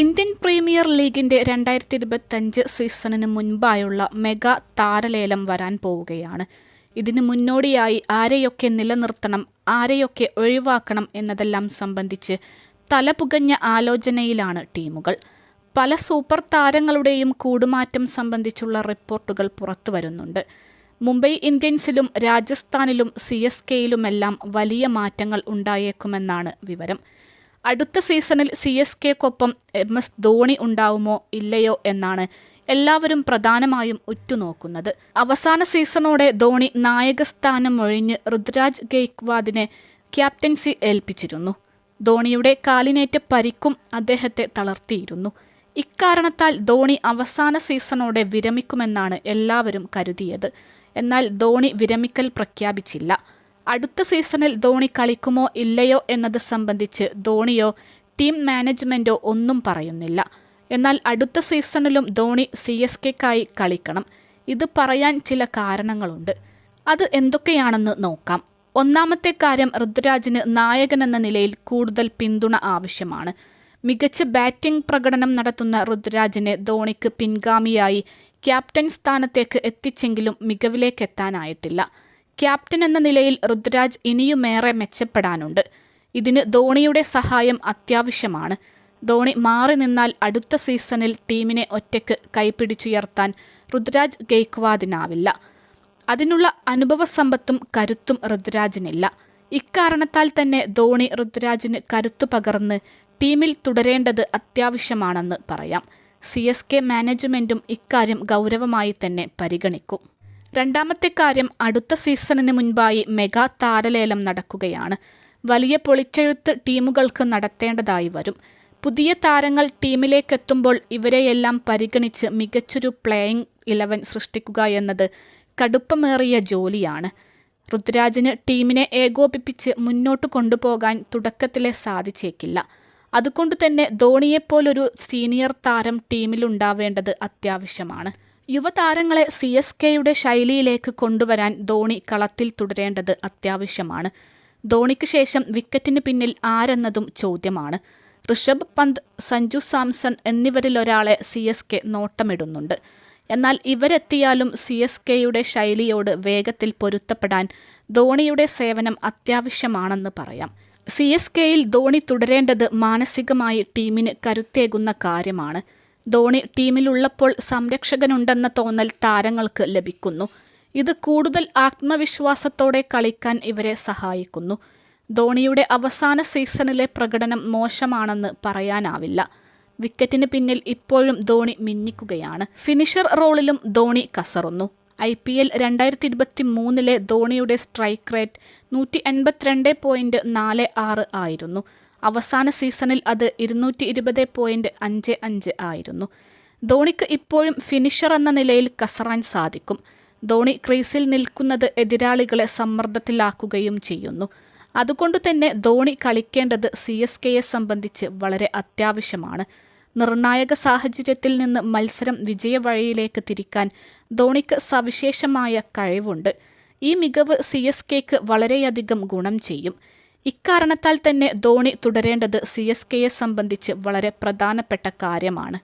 Indian premier ലീഗിന്റെ രണ്ടായിരത്തി ഇരുപത്തഞ്ച് സീസണിന് മുൻപായുള്ള മെഗാ താരലേലം വരാൻ പോവുകയാണ്. ഇതിന് മുന്നോടിയായി ആരെയൊക്കെ നിലനിർത്തണം ആരെയൊക്കെ ഒഴിവാക്കണം എന്നതെല്ലാം സംബന്ധിച്ച് തലപുകഞ്ഞ ആലോചനയിലാണ് ടീമുകൾ. പല സൂപ്പർ താരങ്ങളുടെയും കൂടുമാറ്റം സംബന്ധിച്ചുള്ള റിപ്പോർട്ടുകൾ പുറത്തുവരുന്നുണ്ട് മുംബൈ ഇന്ത്യൻസിലും രാജസ്ഥാനിലും സി എസ് കെയിലുമെല്ലാം വലിയ മാറ്റങ്ങൾ ഉണ്ടായേക്കുമെന്നാണ് വിവരം. അടുത്ത സീസണിൽ സി എസ് കെക്കൊപ്പം എം എസ് ധോണി ഉണ്ടാവുമോ ഇല്ലയോ എന്നാണ് എല്ലാവരും പ്രധാനമായും ഉറ്റുനോക്കുന്നത്. അവസാന സീസണോടെ ധോണി നായകസ്ഥാനം ഒഴിഞ്ഞ് ഋതുരാജ് ഗെയ്ക്വാദിനെ ക്യാപ്റ്റൻസി ഏൽപ്പിച്ചിരുന്നു. ധോണിയുടെ കാലിനേറ്റ പരിക്കും അദ്ദേഹത്തെ തളർത്തിയിരുന്നു. ഇക്കാരണത്താൽ ധോണി അവസാന സീസണോടെ വിരമിക്കുമെന്നാണ് എല്ലാവരും കരുതിയത്. എന്നാൽ ധോണി വിരമിക്കൽ പ്രഖ്യാപിച്ചില്ല. അടുത്ത സീസണിൽ ധോണി കളിക്കുമോ ഇല്ലയോ എന്നത് സംബന്ധിച്ച് ധോണിയോ ടീം മാനേജ്മെന്റോ ഒന്നും പറയുന്നില്ല. എന്നാൽ അടുത്ത സീസണിലും ധോണി സി എസ് കെക്കായി കളിക്കണം. ഇത് പറയാൻ ചില കാരണങ്ങളുണ്ട്. അത് എന്തൊക്കെയാണെന്ന് നോക്കാം. ഒന്നാമത്തെ കാര്യം ഋതുരാജിന് എന്ന നിലയിൽ കൂടുതൽ പിന്തുണ ആവശ്യമാണ്. മികച്ച ബാറ്റിംഗ് പ്രകടനം നടത്തുന്ന ഋതുരാജിനെ ധോണിക്ക് പിൻഗാമിയായി ക്യാപ്റ്റൻ സ്ഥാനത്തേക്ക് എത്തിച്ചെങ്കിലും മികവിലേക്കെത്താനായിട്ടില്ല. ക്യാപ്റ്റൻ എന്ന നിലയിൽ ഋതുരാജ് ഇനിയുമേറെ മെച്ചപ്പെടാനുണ്ട്. ഇതിന് ധോണിയുടെ സഹായം അത്യാവശ്യമാണ്. ധോണി മാറി നിന്നാൽ അടുത്ത സീസണിൽ ടീമിനെ ഒറ്റയ്ക്ക് കൈപിടിച്ചുയർത്താൻ ഋതുരാജ് ഗെയ്ക്വാദിനാവില്ല. അതിനുള്ള അനുഭവ സമ്പത്തും കരുത്തും ഋതുരാജിനില്ല. ഇക്കാരണത്താൽ തന്നെ ധോണി ഋതുരാജിന് കരുത്തു പകർന്ന് ടീമിൽ തുടരേണ്ടത് അത്യാവശ്യമാണെന്ന് പറയാം. സി എസ് കെ മാനേജ്മെന്റും ഇക്കാര്യം ഗൗരവമായി തന്നെ പരിഗണിക്കും. രണ്ടാമത്തെ കാര്യം അടുത്ത സീസണിന് മുൻപായി മെഗാ താരലേലം നടക്കുകയാണ്. വലിയ പൊളിച്ചെഴുത്ത് ടീമുകൾക്ക് നടത്തേണ്ടതായി വരും. പുതിയ താരങ്ങൾ ടീമിലേക്കെത്തുമ്പോൾ ഇവരെയെല്ലാം പരിഗണിച്ച് മികച്ചൊരു പ്ലേയിങ് ഇലവൻ സൃഷ്ടിക്കുക എന്നത് കടുപ്പമേറിയ ജോലിയാണ്. ഋതുരാജിന് ടീമിനെ ഏകോപിപ്പിച്ച് മുന്നോട്ട് കൊണ്ടുപോകാൻ തുടക്കത്തിലെ സാധിച്ചേക്കില്ല. അതുകൊണ്ടുതന്നെ ധോണിയെപ്പോലൊരു സീനിയർ താരം ടീമിലുണ്ടാവേണ്ടത് അത്യാവശ്യമാണ്. യുവതാരങ്ങളെ സി എസ് കെയുടെ ശൈലിയിലേക്ക് കൊണ്ടുവരാൻ ധോണി കളത്തിൽ തുടരേണ്ടത് അത്യാവശ്യമാണ്. ധോണിക്ക് ശേഷം വിക്കറ്റിന് പിന്നിൽ ആരെന്നതും ചോദ്യമാണ്. ഋഷഭ് പന്ത് സഞ്ജു സാംസൺ എന്നിവരിലൊരാളെ സി എസ് കെ നോട്ടമിടുന്നുണ്ട്. എന്നാൽ ഇവരെത്തിയാലും സി എസ് കെയുടെ ശൈലിയോട് വേഗത്തിൽ പൊരുത്തപ്പെടാൻ ധോണിയുടെ സേവനം അത്യാവശ്യമാണെന്ന് പറയാം. സി എസ് കെയിൽ ധോണി തുടരേണ്ടത് മാനസികമായി ടീമിന് കരുത്തേകുന്ന കാര്യമാണ്. ധോണി ടീമിലുള്ളപ്പോൾ സംരക്ഷകനുണ്ടെന്ന തോന്നൽ താരങ്ങൾക്ക് ലഭിക്കുന്നു. ഇത് കൂടുതൽ ആത്മവിശ്വാസത്തോടെ കളിക്കാൻ ഇവരെ സഹായിക്കുന്നു. ധോണിയുടെ അവസാന സീസണിലെ പ്രകടനം മോശമാണെന്ന് പറയാനാവില്ല. വിക്കറ്റിന് പിന്നിൽ ഇപ്പോഴും ധോണി മിന്നിക്കുകയാണ്. ഫിനിഷർ റോളിലും ധോണി കസറുന്നു. ഐ പി എൽ രണ്ടായിരത്തി ഇരുപത്തി മൂന്നിലെ ധോണിയുടെ സ്ട്രൈക്ക് റേറ്റ് നൂറ്റി എൺപത്തിരണ്ട് പോയിന്റ് നാല് ആറ് ആയിരുന്നു. അവസാന സീസണിൽ അത് ഇരുന്നൂറ്റി ഇരുപത് പോയിന്റ് അഞ്ച് അഞ്ച് ആയിരുന്നു. ധോണിക്ക് ഇപ്പോഴും ഫിനിഷർ എന്ന നിലയിൽ കസറാൻ സാധിക്കും. ധോണി ക്രീസിൽ നിൽക്കുന്നത് എതിരാളികളെ സമ്മർദ്ദത്തിലാക്കുകയും ചെയ്യുന്നു. അതുകൊണ്ട് തന്നെ ധോണി കളിക്കേണ്ടത് സി എസ് കെയെ സംബന്ധിച്ച് വളരെ അത്യാവശ്യമാണ്. നിർണായക സാഹചര്യത്തിൽ നിന്ന് മത്സരം വിജയവഴിയിലേക്ക് തിരിക്കാൻ ധോണിക്ക് സവിശേഷമായ കഴിവുണ്ട്. ഈ മികവ് സി എസ് കെക്ക് വളരെയധികം ഗുണം ചെയ്യും. ഇക്കാരണത്താൽ തന്നെ ധോണി തുടരേണ്ടത് സി എസ് കെയെ സംബന്ധിച്ച് വളരെ പ്രധാനപ്പെട്ട കാര്യമാണ്.